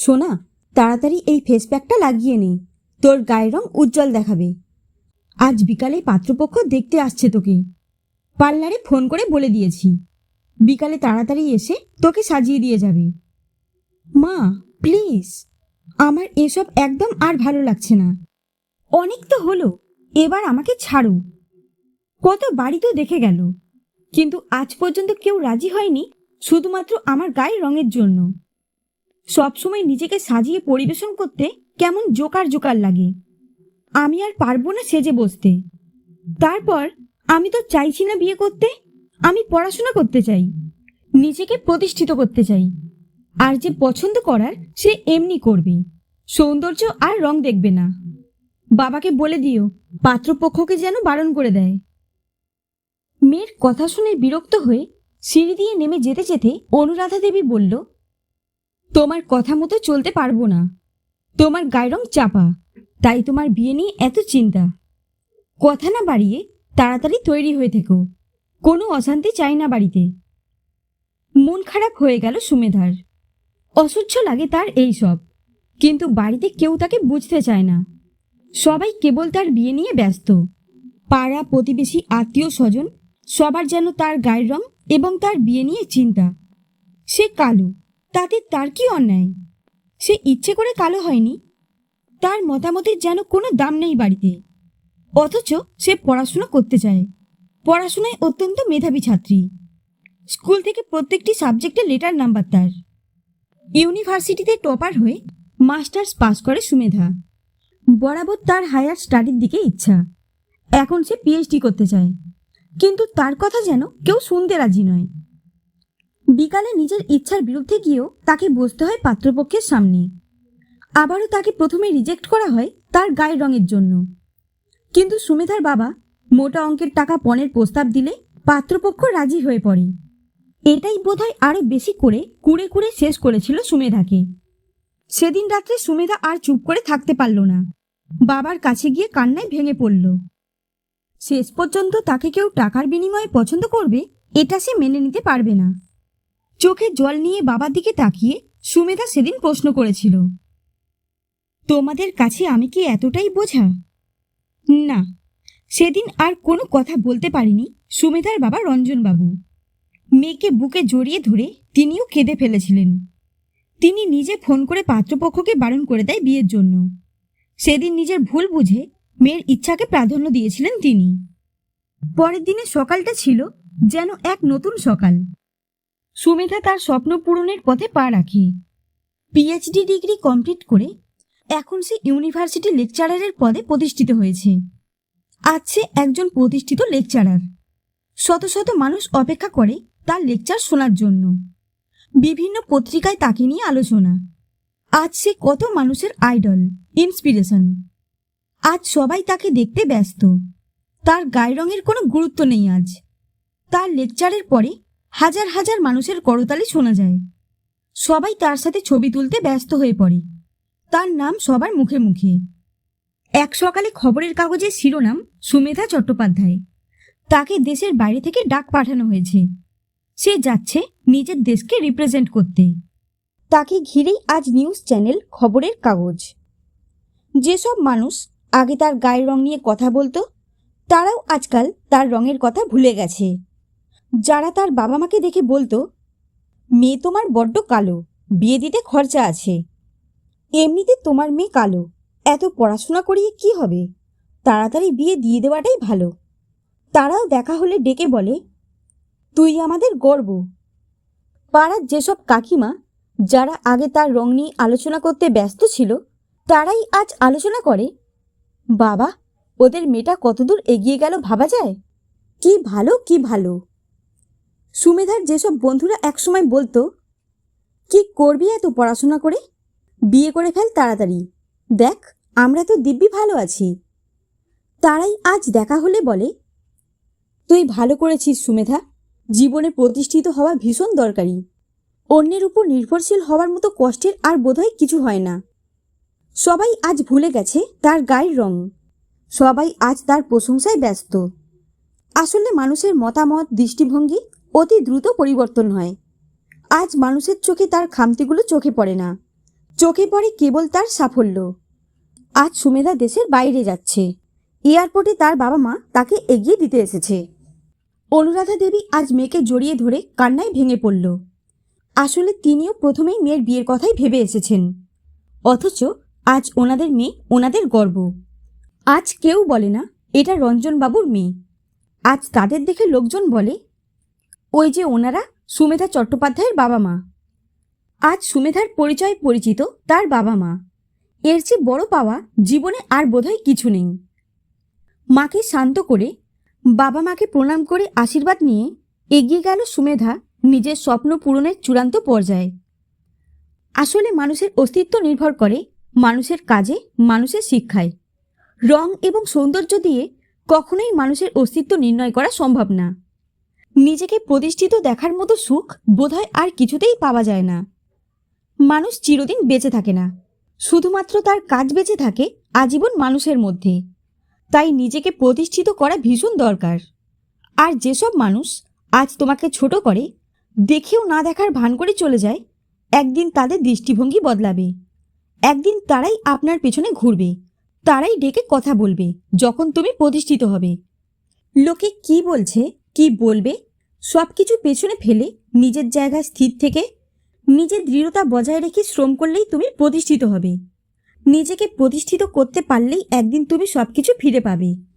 সোনা, তাড়াতাড়ি এই ফেস প্যাকটা লাগিয়ে নে। তোর গায়ের রং উজ্জ্বল দেখাবে। আজ বিকালে পাত্রপক্ষ দেখতে আসছে তোকে। পার্লারে ফোন করে বলে দিয়েছি। বিকালে তাড়াতাড়ি এসে তোকে সাজিয়ে দিয়ে যাবে। মা প্লিজ আমার এসব একদম আর ভালো লাগছে না। অনেক তো হলো, এবার আমাকে ছাড়ো। কত বাড়ি তো দেখে গেল। কিন্তু আজ পর্যন্ত কেউ রাজি হয়নি শুধুমাত্র আমার গায়ের রঙের জন্য। সবসময় নিজেকে সাজিয়ে পরিবেশন করতে কেমন জোকার জোকার লাগে। আমি আর পারব না সেজে বসতে। তারপর, আমি তো চাইছি না বিয়ে করতে, আমি পড়াশোনা করতে চাই, নিজেকে প্রতিষ্ঠিত করতে চাই। আর যে পছন্দ করার, সে এমনি করবে। সৌন্দর্য আর রং দেখবে না। বাবাকে বলে দিও, পাত্রপক্ষকে যেন বারণ করে দেয়। মেয়ের কথা শুনে বিরক্ত হয়ে সিঁড়ি দিয়ে নেমে যেতে যেতে অনুরাধা দেবী বলল তোমার কথা মতো চলতে পারব না। তোমার গায়ের রং চাপা, তাই তোমার বিয়ে নিয়ে এত চিন্তা। কথা না বাড়িয়ে তাড়াতাড়ি তৈরি হয়ে থেকো, কোনো অশান্তি চাই না বাড়িতে। মন খারাপ হয়ে গেল সুমেধার। অসহ্য লাগে তার এই সব, কিন্তু বাড়িতে কেউ তাকে বুঝতে চায় না। সবাই কেবল তার বিয়ে নিয়ে ব্যস্ত। পাড়া, প্রতিবেশী, আত্মীয়, স্বজন, সবার যেন তার গায়ের রং এবং তার বিয়ে নিয়ে চিন্তা। সে কালো তাতে তার কি অন্যায়? সে ইচ্ছে করে কালো হয়নি। তার মতামতের যেন কোনো দাম নেই বাড়িতে। অথচ সে পড়াশোনা করতে চায়। পড়াশোনায় অত্যন্ত মেধাবী ছাত্রী। স্কুল থেকে প্রত্যেকটি সাবজেক্টে লেটার নাম্বার তার। ইউনিভার্সিটিতে টপার হয়ে মাস্টার্স পাস করে সুমেধা। বরাবর তার হায়ার স্টাডির দিকে ইচ্ছা। এখন সে পিএইচডি করতে চায়। কিন্তু তার কথা যেন কেউ শুনতে রাজি নয়। বিকালে নিজের ইচ্ছার বিরুদ্ধে গিয়েও তাকে বসতে হয় পাত্রপক্ষের সামনে আবারও তাকে প্রথমে রিজেক্ট করা হয় তার গায়ের রঙের জন্য। কিন্তু সুমেধার বাবা মোটা অঙ্কের টাকা পণের প্রস্তাব দিলে পাত্রপক্ষ রাজি হয়ে পড়ে। এটাই বোধহয় আরও বেশি করে কুড়ে কুড়ে শেষ করেছিল সুমেধাকে। সেদিন রাত্রে সুমেধা আর চুপ করে থাকতে পারল না। বাবার কাছে গিয়ে কান্নায় ভেঙে পড়ল। শেষ পর্যন্ত তাকে কেউ টাকার বিনিময়ে পছন্দ করবে, এটা সে মেনে নিতে পারবে না। চোখে জল নিয়ে বাবার দিকে তাকিয়ে সুমেধা সেদিন প্রশ্ন করেছিল। তোমাদের কাছে আমি কি এতটাই বোঝা? না, সেদিন আর কোনো কথা বলতে পারিনি সুমেধার বাবা রঞ্জনবাবু। মেয়েকে বুকে জড়িয়ে ধরে তিনিও কেঁদে ফেলেছিলেন। তিনি নিজে ফোন করে পাত্রপক্ষকে বারণ করে দেয় বিয়ের জন্য। সেদিন নিজের ভুল বুঝে মেয়ের ইচ্ছাকে প্রাধান্য দিয়েছিলেন তিনি। পরের দিনের সকালটা ছিল যেন এক নতুন সকাল। সুমেধা তার স্বপ্ন পূরণের পথে পা রাখে। পিএইচডি ডিগ্রি কমপ্লিট করে এখন সে ইউনিভার্সিটি লেকচারারের পদে প্রতিষ্ঠিত হয়েছে। আজ সে একজন প্রতিষ্ঠিত লেকচারার। শত শত মানুষ অপেক্ষা করে তার লেকচার শোনার জন্য। বিভিন্ন পত্রিকায় তাকে নিয়ে আলোচনা। আজ সে কত মানুষের আইডল, ইন্সপিরেশন। আজ সবাই তাকে দেখতে ব্যস্ত। তার গায়ে রঙের কোনো গুরুত্ব নেই আজ। তার লেকচারের পরে হাজার হাজার মানুষের করতালি শোনা যায়। সবাই তার সাথে ছবি তুলতে ব্যস্ত হয়ে পড়ে। তার নাম সবার মুখে মুখে। এক সকালে খবরের কাগজের শিরোনাম, সুমেধা চট্টোপাধ্যায়। তাকে দেশের বাইরে থেকে ডাক পাঠানো হয়েছে। সে যাচ্ছে নিজের দেশকে রিপ্রেজেন্ট করতে। তাকে ঘিরেই আজ নিউজ চ্যানেল খবরের কাগজ। যেসব মানুষ আগে তার গায়ের রং নিয়ে কথা বলতো, তারাও আজকাল তার রঙের কথা ভুলে গেছে। যারা তার বাবা মাকে দেখে বলতো, মেয়ে তোমার বড্ড কালো, বিয়ে দিতে খরচা আছে। এমনিতে তোমার মেয়ে কালো, এত পড়াশোনা করিয়ে কি হবে? তাড়াতাড়ি বিয়ে দিয়ে দেওয়াটাই ভালো। তারাও দেখা হলে ডেকে বলে, তুই আমাদের গর্ব। পাড়ার যেসব কাকিমা, যারা আগে তার রং নিয়ে আলোচনা করতে ব্যস্ত ছিল, তারাই আজ আলোচনা করে। বাবা, ওদের মেয়েটা কতদূর এগিয়ে গেল ভাবা যায়? কি ভালো কি ভালো। সুমেধার যেসব বন্ধুরা একসময় বলতো, কি করবি এত পড়াশোনা করে? বিয়ে করে ফেল তাড়াতাড়ি। দেখ, আমরা তো দিব্যি ভালো আছি। তারাই আজ দেখা হলে বলে, তুই ভালো করেছিস সুমেধা। জীবনে প্রতিষ্ঠিত হওয়া ভীষণ দরকারি। অন্যের উপর নির্ভরশীল হওয়ার মতো কষ্টের আর বোধহয় কিছু হয় না। সবাই আজ ভুলে গেছে তার গায়ের রং। সবাই আজ তার প্রশংসায় ব্যস্ত। আসলে মানুষের মতামত, দৃষ্টিভঙ্গি অতি দ্রুত পরিবর্তন হয়। আজ মানুষের চোখে তার খামতিগুলো চোখে পড়ে না। চোখে পড়ে কেবল তার সাফল্য। আজ সুমেধা দেশের বাইরে যাচ্ছে। এয়ারপোর্টে তার বাবা মা তাকে এগিয়ে দিতে এসেছে। অনুরাধা দেবী আজ মেয়েকে জড়িয়ে ধরে কান্নায় ভেঙে পড়ল। আসলে তিনিও প্রথমেই মেয়ের বিয়ের কথাই ভেবে এসেছেন। অথচ আজ ওনাদের মেয়ে ওনাদের গর্ব। আজ কেউ বলে না, এটা রঞ্জনবাবুর মেয়ে। আজ তাদের দেখে লোকজন বলে ওই যে ওনারা সুমেধা চট্টোপাধ্যায়ের বাবা মা। আজ সুমেধার পরিচয় পরিচিত তার বাবা মা। এর চেয়ে বড় পাওয়া জীবনে আর বোধহয় কিছু নেই। মাকে শান্ত করে, বাবা মাকে প্রণাম করে আশীর্বাদ নিয়ে এগিয়ে গেল সুমেধা নিজের স্বপ্ন পূরণের চূড়ান্ত পর্যায়ে। আসলে মানুষের অস্তিত্ব নির্ভর করে মানুষের কাজে, মানুষের শিক্ষায়। রং এবং সৌন্দর্য দিয়ে কখনোই মানুষের অস্তিত্ব নির্ণয় করা সম্ভব না। নিজেকে প্রতিষ্ঠিত দেখার মতো সুখ বোধহয় আর কিছুতেই পাওয়া যায় না। মানুষ চিরদিন বেঁচে থাকে না। শুধুমাত্র তার কাজ বেঁচে থাকে, আজীবন মানুষের মধ্যে। তাই নিজেকে প্রতিষ্ঠিত করা ভীষণ দরকার। আর যেসব মানুষ আজ তোমাকে ছোট করে, দেখেও না দেখার ভান করে চলে যায়, একদিন তাদের দৃষ্টিভঙ্গি বদলাবে। একদিন তারাই আপনার পেছনে ঘুরবে। তারাই ডেকে কথা বলবে, যখন তুমি প্রতিষ্ঠিত হবে। লোকে কি বলছে, কি বলবে সব কিছু পেছনে ফেলে নিজের জায়গায় স্থির থেকে নিজের দৃঢ়তা বজায় রেখে শ্রম করলেই তুমি প্রতিষ্ঠিত হবে। নিজেকে প্রতিষ্ঠিত করতে পারলেই একদিন তুমি সব কিছু ফিরে পাবে।